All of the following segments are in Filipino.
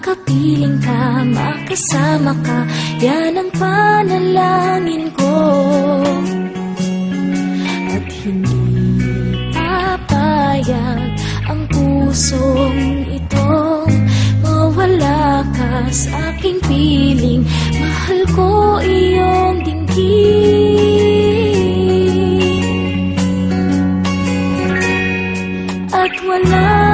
Makapiling ka, makasama ka. Yan ang panalangin ko. At hindi papayag ang pusong itong Mawala ka sa aking piling. Mahal ko iyong dinggin At wala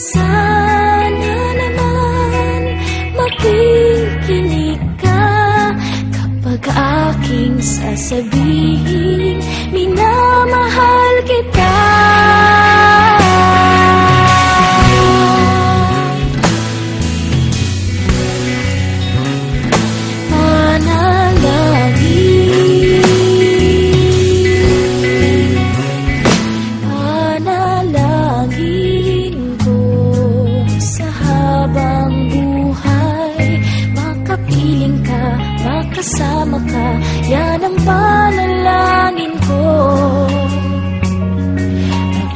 Sana naman makikinig ka Kapag aking sasabihin Minamahal kita ang panalangin ko. At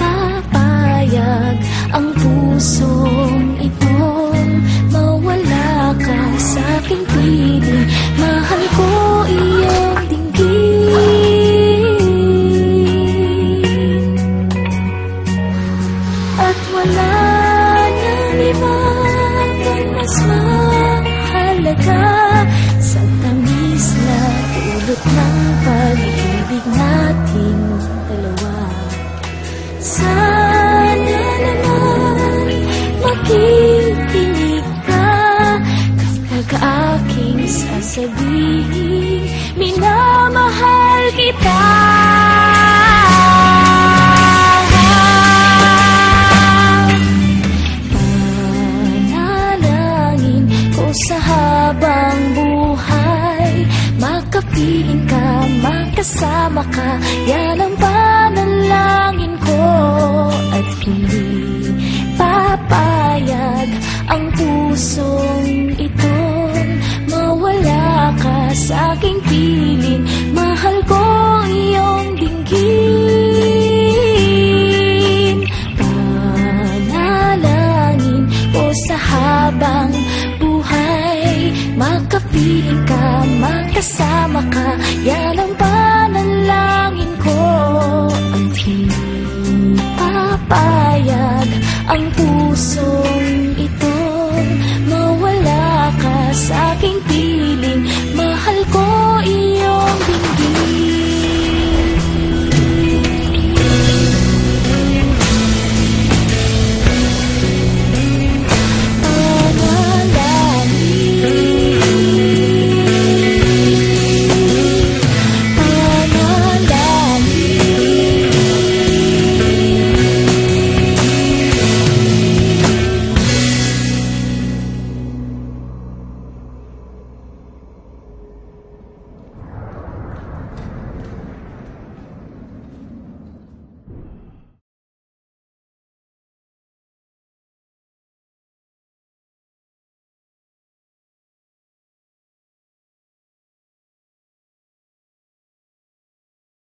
papayag ang pusong itong Mawala ka sa aking piling Mahal ko iyong dinggin At wala nang iba mas mahalaga dulot ng pag-ibig nating dalawa. Sana naman makikinig ka. Kapag aking sasabihin Minamahal kita Makapiling ka, makasama ka Yan ang panalangin ko. At hindi papayag ang pusong itong Mawala ka sa aking piling Mahal ko iyong dinggin. Panalangin ko sa habang buhay Makapiling kasama ka Yan ang panalangin ko. At hindi papayag ang pusong ito. Mawala ka sa aking